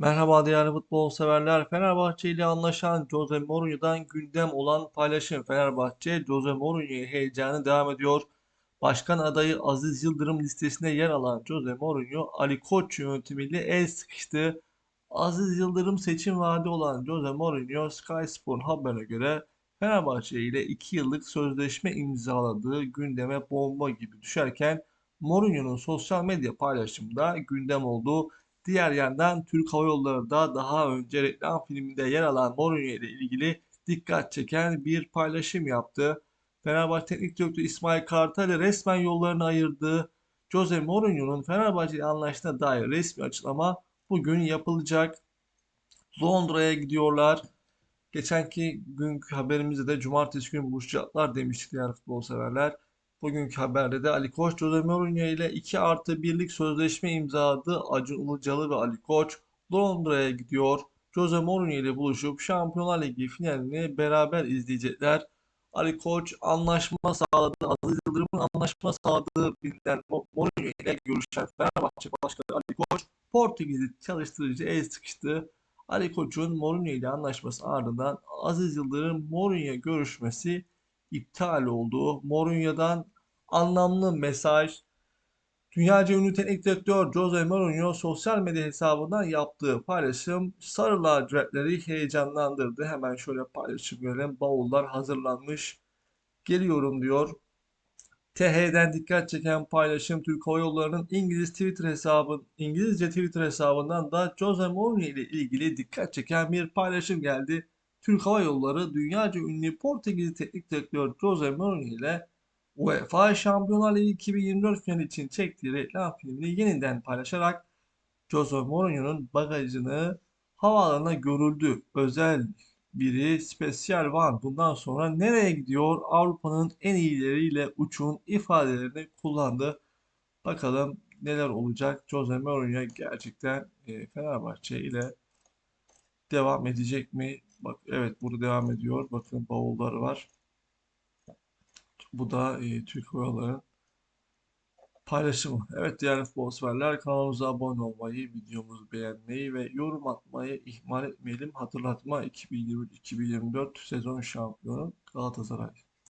Merhaba değerli futbol severler. Fenerbahçe ile anlaşan Jose Mourinho'dan gündem olan paylaşım. Fenerbahçe Jose Mourinho heyecanı devam ediyor. Başkan adayı Aziz Yıldırım listesine yer alan Jose Mourinho Ali Koç yönetimiyle el sıkıştı. Aziz Yıldırım seçim vaadi olan Jose Mourinho Sky Spor'un haberine göre Fenerbahçe ile 2 yıllık sözleşme imzaladığı gündeme bomba gibi düşerken Mourinho'nun sosyal medya paylaşımında gündem olduğu Diğer yandan Türk Hava Yolları da daha önce reklam filminde yer alan Mourinho ile ilgili dikkat çeken bir paylaşım yaptı. Fenerbahçe Teknik Direktörü İsmail Kartal resmen yollarını ayırdığı Jose Mourinho'nun Fenerbahçe ile anlaştığına dair resmi açıklama bugün yapılacak. Londra'ya gidiyorlar. Geçenki günkü haberimizde de cumartesi günü buluşacaklar demiştik diğer futbol severler. Bugünkü haberde de Ali Koç, Jose Mourinho ile 2 artı 1'lik sözleşme imzaladı. Acun Ilıcalı ve Ali Koç Londra'ya gidiyor. Jose Mourinho ile buluşup Şampiyonlar Ligi finalini beraber izleyecekler. Ali Koç anlaşma sağladı. Aziz Yıldırım'ın anlaşma sağladığı bilinen Mourinho ile görüşen Fenerbahçe Başkanı Ali Koç Portekizli çalıştırıcı el sıkıştı. Ali Koç'un Mourinho ile anlaşması ardından Aziz Yıldırım Mourinho görüşmesi iptal oldu. Mourinho'dan anlamlı mesaj. Dünyaca ünlü teknik direktör Jose Mourinho sosyal medya hesabından yaptığı paylaşım sarı lacivertleri heyecanlandırdı. Hemen şöyle paylaşım görelim. Bavullar hazırlanmış. Geliyorum diyor. TH'den dikkat çeken paylaşım Türk Hava Yolları'nın İngiliz Twitter hesabı, İngilizce Twitter hesabından da Jose Mourinho ile ilgili dikkat çeken bir paylaşım geldi. Türk Hava Yolları dünyaca ünlü Portekiz teknik direktör Jose Mourinho ile UEFA Şampiyonlar Ligi 2024 finali için çektiği reklam filmini yeniden paylaşarak Jose Mourinho'nun bagajını havaalanına görüldü. Özel biri Special One bundan sonra nereye gidiyor Avrupa'nın en iyileriyle uçun ifadelerini kullandı. Bakalım neler olacak. Jose Mourinho gerçekten e, Fenerbahçe ile devam edecek mi? Bak evet burada devam ediyor. Bakın bavulları var. Bu da e, Türk Yolları'nın paylaşımı. Evet değerli futbolseverler kanalımıza abone olmayı, videomuzu beğenmeyi ve yorum atmayı ihmal etmeyelim. Hatırlatma 2023-2024 sezon şampiyonu Galatasaray.